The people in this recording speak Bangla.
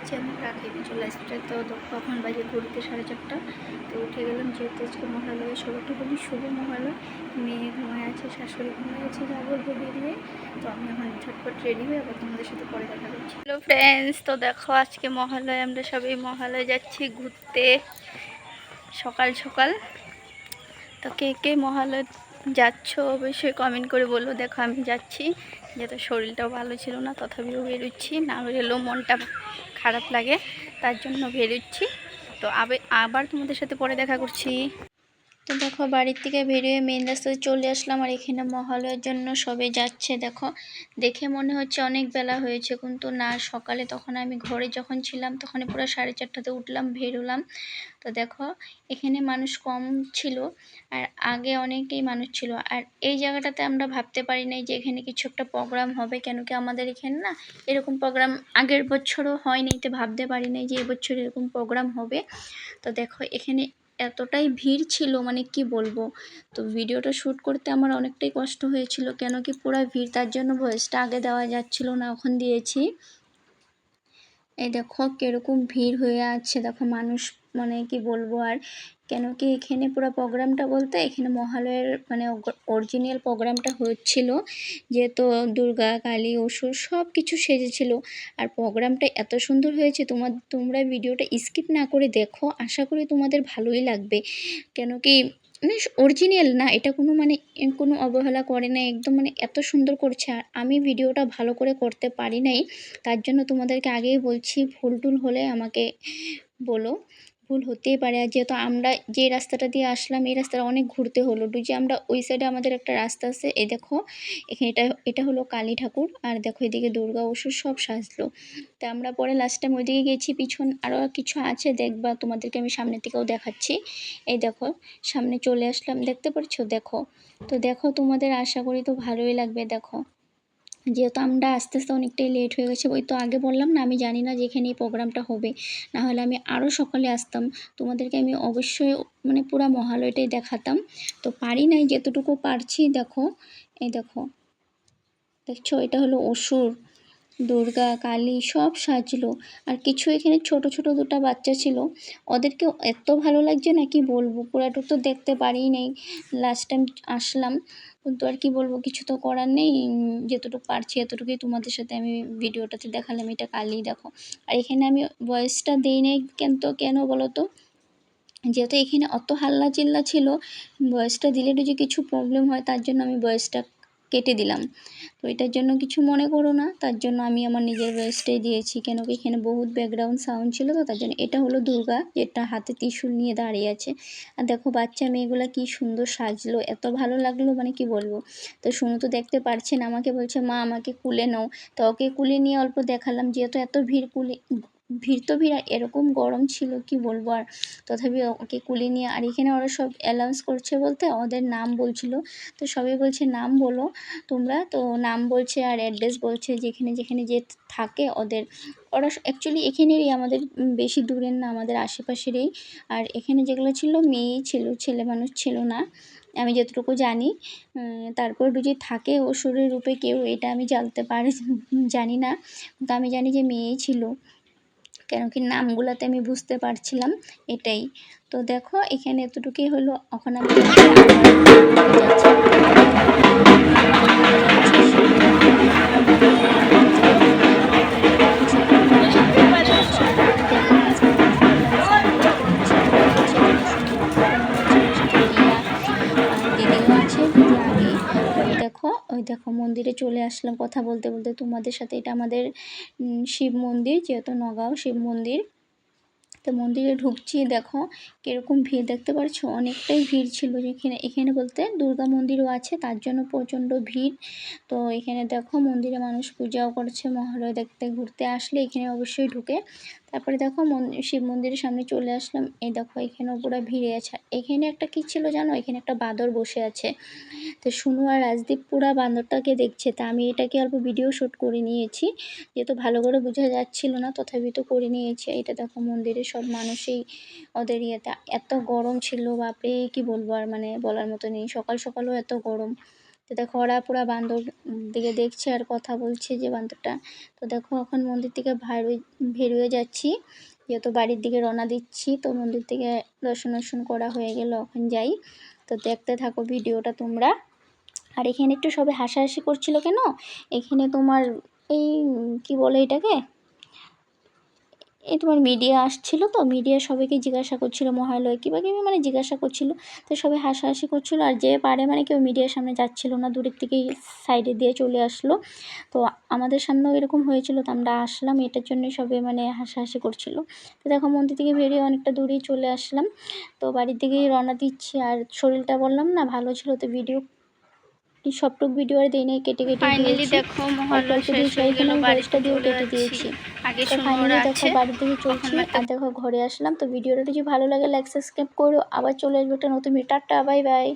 যাচ্ছি আমি রাখিতে চলে আসছে। তো কখন বাজে ঘুরতে সাড়ে চারটা। তো উঠে গেলাম, যেহেতু আজকে মহালয়া সবাইকে বলি শুভ মহালয়। মেয়ে ঘুমায় আছে, শাশুড়ি ঘুমায় আছে, যা বলব বেরিয়ে। তো আমি এখন ঝটপট রেডি হয়ে আবার তোমাদের সাথে পরে দেখা করছি। হ্যালো ফ্রেন্ডস তো দেখো আজকে মহালয়, আমরা সবাই মহালয় যাচ্ছি ঘুরতে। সকাল সকাল। তো কে কে মহালয় যাচ্ছ অবশ্যই কমেন্ট করে বলল দেখো আমি যাচ্ছি। যেহেতু শরীরটাও ভালো ছিল না, তথাপিও বেরোচ্ছি। না বেরোলেও মনটা খারাপ লাগে তার জন্য বেরোচ্ছি। তো আবে আবার তোমাদের সাথে পরে দেখা করছি। তো দেখো, বাড়ির থেকে বেরিয়ে মেন রাস্তাতে চলে আসলাম আর এখানে মহালয়ের জন্য সবে যাচ্ছে, দেখো। দেখে মনে হচ্ছে অনেক বেলা হয়েছে, কিন্তু না, সকালে তখন আমি ঘরে যখন ছিলাম তখন পুরো সাড়ে চারটাতে উঠলাম, বেরোলাম। তো দেখো, এখানে মানুষ কম ছিল আর আগে অনেকেই মানুষ ছিল। আর এই জায়গাটাতে আমরা ভাবতে পারি নাই যে এখানে কিছু একটা প্রোগ্রাম হবে, কেন কি আমাদের এখানে না এরকম প্রোগ্রাম আগের বছরও হয়নি, তো ভাবতে পারি নাই যে এবছর এরকম প্রোগ্রাম হবে। তো দেখো, এখানে এতটাই ভিড় ছিল মানে কি বলব? তো ভিডিওটা শ্যুট করতে আমার অনেকটাই কষ্ট হয়েছিল, কেন কি পুরো ভিড়, তার জন্য ভয়েসটা আগে দেওয়া যাচ্ছিল না ওখান দিয়েছি। এই দেখো, কীরকম ভিড় হয়ে আছে, দেখো মানুষ মানে কি বলব আর? কেন কি এখানে পুরো প্রোগ্রামটা বলতে এখানে মহালয়ের মানে অরিজিনাল প্রোগ্রামটা হচ্ছিল যেহেতু দুর্গা, কালী, অসুর সব কিছু সেজেছিল। আর প্রোগ্রামটা এত সুন্দর হয়েছে তোমার তোমরা ভিডিওটা স্কিপ না করে দেখো, আশা করি তোমাদের ভালোই লাগবে। কেন কি মানে অরিজিনাল না, এটা কোনো মানে কোনো অবহেলা করে না একদম মানে এত সুন্দর করছে। আর আমি ভিডিওটা ভালো করে করতে পারি নাই, তার জন্য তোমাদেরকে আগেই বলছি, ভুল টুল হলে আমাকে বলো। ভুল হতেই পারে। আর যেহেতু আমরা যে রাস্তাটা দিয়ে আসলাম, এই রাস্তাটা অনেক ঘুরতে হলো। যে আমরা ওই সাইডে আমাদের একটা রাস্তা আছে এই দেখো, এখানে এটা এটা হলো কালী ঠাকুর। আর দেখো এদিকে দুর্গা ওষুধ সব সাজলো। তা আমরা পরে লাস্ট টাইম ওইদিকে গেছি, পিছন আরও কিছু আছে, দেখবা তোমাদেরকে আমি সামনের থেকেও দেখাচ্ছি। এই দেখো, সামনে চলে আসলাম, দেখতে পারছ? দেখো। তো দেখো, তোমাদের আশা করি তো ভালোই লাগবে, দেখো। যেহেতু আমরা আস্তে আস্তে অনেকটাই লেট হয়ে গেছে, ওই তো আগে বললাম না, আমি জানি না যে এখানে এই প্রোগ্রামটা হবে। না হলে আমি আরও সকালে আসতাম। তোমাদেরকে আমি অবশ্যই মানে পুরো মহালয়টাই দেখাতাম। তো পারি নাই, যেতটুকু পারছি, দেখো। এই দেখো। দেখছ, এটা হলো অসুর। দুর্গা, কালী সব সাজলো। আর কিছু এখানে ছোট ছোট দুটো বাচ্চা ছিল। ওদেরকে এত ভালো লাগছে না কি বলব? পুরাটা তো দেখতে পারি নাই। লাস্ট টাইম আসলাম। কিন্তু আর কি বলব? কিছু তো করার নেই। যতটুকু পারছি এতটুকুই তোমাদের সাথে আমি ভিডিওটাতে দেখালাম। এটা কালি, দেখো। আর এখানে আমি ভয়েসটা দিই নাই কেন তো? কেন বলো তো? যেহেতু এখানে অত হাল্লা চিল্লা ছিল ভয়েসটা দিলে যদি কিছু প্রবলেম হয়, তার জন্য আমি ভয়েসটা কেটে দিলাম। তো এটার জন্য কিছু মনে করো না, তার জন্য আমি আমার নিজের ভয়েসটাই দিয়েছি। কেন কি এখানে বহুত ব্যাকগ্রাউন্ড সাউন্ড ছিল তো, তার জন্য এটা হলো দুর্গা, যেটা হাতে ত্রিশূল নিয়ে দাঁড়িয়ে আছে। আর দেখো বাচ্চা মেয়েগুলো কি সুন্দর সাজলো, এত ভালো লাগল মানে কি বলব? তো শুনু তো দেখতে পারছেন আমাকে বলছে, মা, আমাকে কুলে নাও। তো ওকে কুলে নিয়ে অল্প দেখালাম, যেহেতু এত ভিড় কুলে ভিড় তো ভিড় এরকম গরম ছিল কি বলব? আর তথাপি ওকে কুলে নিয়ে, আর এখানে ওরা সব অ্যালাউন্স করছে বলতে ওদের নাম বলছিল। তো সবাই বলছে, নাম বলো তোমরা। তো নাম বলছে আর অ্যাড্রেস বলছে যেখানে যেখানে যে থাকে ওদের। ওরা অ্যাকচুয়ালি এখানেরই আমাদের বেশি দূরের না, আমাদের আশেপাশেরই। আর এখানে যেগুলো ছিল মেয়েই ছিল, ছেলে মানুষ ছিল না, আমি যতটুকু জানি। তারপর যদি থাকে অসুরের রূপে কেউ, এটা আমি জানতে পারি, জানি না। কিন্তু আমি জানি যে মেয়েই ছিল। কেন কি নামগুলোতে আমি বুঝতে পারছিলাম এটাই। তো দেখো, এখানে এতটুকুই হলো। এখন আমি দেখো চলে আসলাম কথা বলতে বলতে। তোমাদের সাথে এটা আমাদের শিব মন্দির, যেহেতু নগাঁও শিব মন্দির। তো মন্দিরে ঢুকছি, দেখো কীরকম ভিড় দেখতে পাচ্ছ অনেকটাই ভিড় ছিল যেখানে এখানে বলতে দুর্গা মন্দিরও আছে, তার জন্য প্রচণ্ড ভিড়। তো এখানে দেখো মন্দিরে মানুষ পূজাও করছে, মহালয় দেখতে, ঘুরতে আসলে এখানে অবশ্যই ঢুকে। তারপরে দেখো শিব মন্দিরের সামনে চলে আসলাম। এই দেখো এখানেও পুরো ভিড়ে আছে। এখানে একটা কী ছিল জানো? এখানে একটা বাঁদর বসে আছে। তো শুনু আর রাজদীপ পুরা বান্দরটাকে দেখছে। তা আমি এটাকে অল্প ভিডিও শ্যুট করে নিয়েছি। যেহেতু ভালো করে বোঝা যাচ্ছিল না, তথাপি তো করে নিয়েছি। এটা দেখো মন্দিরের সব মানুষই ওদের ইয়েতে। এত গরম ছিল, বাপরে! কি বলব আর মানে বলার মতো নেই। সকাল সকালও এত গরম। তো দেখো ওরা পুরা বান্দর দিকে দেখছে আর কথা বলছে যে বান্দরটা। তো দেখো এখন মন্দির থেকে ভারী বেরিয়ে যাচ্ছি। যেহেতু বাড়ির দিকে রওনা দিচ্ছি, তো মন্দির থেকে দর্শন দর্শন করা হয়ে গেল, এখন যাই। তো দেখতে থাকো ভিডিওটা তোমরা। আর এখানে একটু সবাই হাসাহাসি করছিল কেন? এখানে তোমার এই, কি বলে এটাকে? এই তোমার মিডিয়া আসছিল তো মিডিয়া সবাইকে জিজ্ঞাসা করছিল মহালয় কিবা কিবি মানে জিজ্ঞাসা করছিল। তো সবাই হাসাহাসি করছিল আর যে পারে মানে কেউ মিডিয়ার সামনে যাচ্ছিল না, দূরের থেকেই সাইডে দিয়ে চলে আসলো। তো আমাদের সামনেও এরকম হয়েছিল তো আমরা আসলাম, এটার জন্য সবাই মানে হাসাহাসি করছিল। তো দেখো মন্দির থেকে বেরিয়ে অনেকটা দূরেই চলে আসলাম। তো বাড়ির দিকেই রওনা দিচ্ছি আর শরীরটা বললাম না, ভালো ছিল তো ভিডিও সবটুক ভিডিও আর দেই নাই কেটে কেটে ফাইনালি দেখো মহল্লা শেষ দিয়েছি হয়ে গেল বাড়িটা বাড়িতে ভয়েসটা কেটে দিয়েছি। আগে ফাইনালি দেখো আছে বাড়ি থেকে চলছি। আর দেখো ঘরে আসলাম। তো ভিডিওটা যদি ভালো লাগে লাইক সাবস্ক্রাইব করো। আবার চলে আসবে একটা নতুন ভিডিও টাটা বাই বাই